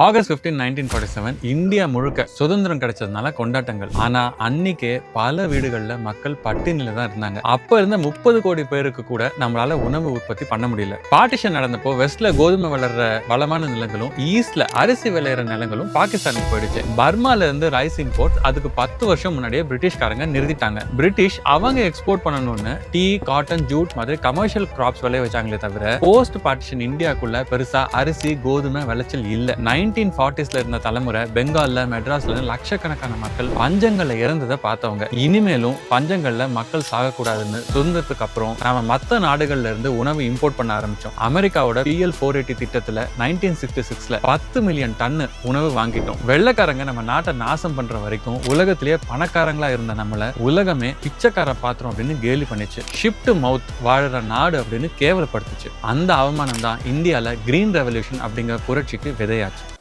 August 15 nineteen forty seven India முழுக்க சுதந்திரம் கிடைச்சதுனால கொண்டாட்டங்கள். ஆனா அன்னைக்கே பல வீடுகளில் மக்கள் பட்டினில தான் இருந்தாங்க. அப்ப இருந்த முப்பது கோடி பேருக்கு கூட நம்மளால உணவு உற்பத்தி பண்ண முடியல. பார்ட்டிஷன் நடந்தப்போ வெஸ்ட்ல கோதுமை வளர்ற வளமான நிலங்களும் ஈஸ்ட்ல அரிசி விளையிற நிலங்களும் பாகிஸ்தானுக்கு போயிடுச்சு. பர்மால இருந்து ரைஸ் இம்போர்ட் அதுக்கு பத்து வருஷம் முன்னாடியே பிரிட்டிஷ்காரங்க நிறுத்திட்டாங்க. பிரிட்டிஷ் அவங்க எக்ஸ்போர்ட் பண்ணணும்னு டீ காட்டன் ஜூட் மாதிரி கமர்ஷியல் கிராப்ஸ் விளைய வச்சாங்களே தவிர போஸ்ட் பார்ட்டிஷன் இந்தியாக்குள்ள பெருசா அரிசி கோதுமை விளைச்சல் இல்லை. நைன்டீன் ஃபார்ட்டிஸ்ல இருந்த தலைமுறை பெங்கால்ல மெட்ராஸ்ல லட்சக்கணக்கான மக்கள் பஞ்சங்கள்ல இறந்ததை பார்த்தவங்க. இனிமேலும் பஞ்சங்கள்ல மக்கள் சாகக்கூடாதுன்னு சுதந்திரத்துக்கு அப்புறம் நாம மற்ற நாடுகள்ல இருந்து உணவு இம்போர்ட் பண்ண ஆரம்பிச்சோம். அமெரிக்காவோட பிஎல் ஃபோர் எயிட்டி திட்டத்துல நைன்டீன் சிக்ஸ்டி சிக்ஸ்ல பத்து மில்லியன் டன்னு உணவு வாங்கிட்டோம். வெள்ளைக்காரங்க நம்ம நாட்டை நாசம் பண்ற வரைக்கும் உலகத்திலேயே பணக்காரங்களா இருந்த நம்மள உலகமே பிச்சைக்கார பாத்திரம் அப்படின்னு கேலி பண்ணிச்சு. ஷிப்ட் மவுத் வாழற நாடு அப்படின்னு கேவலப்படுத்துச்சு. அந்த அவமானம் தான் இந்தியாவில் கிரீன் ரெவல்யூஷன் அப்படிங்கிற புரட்சிக்கு விதையாச்சு.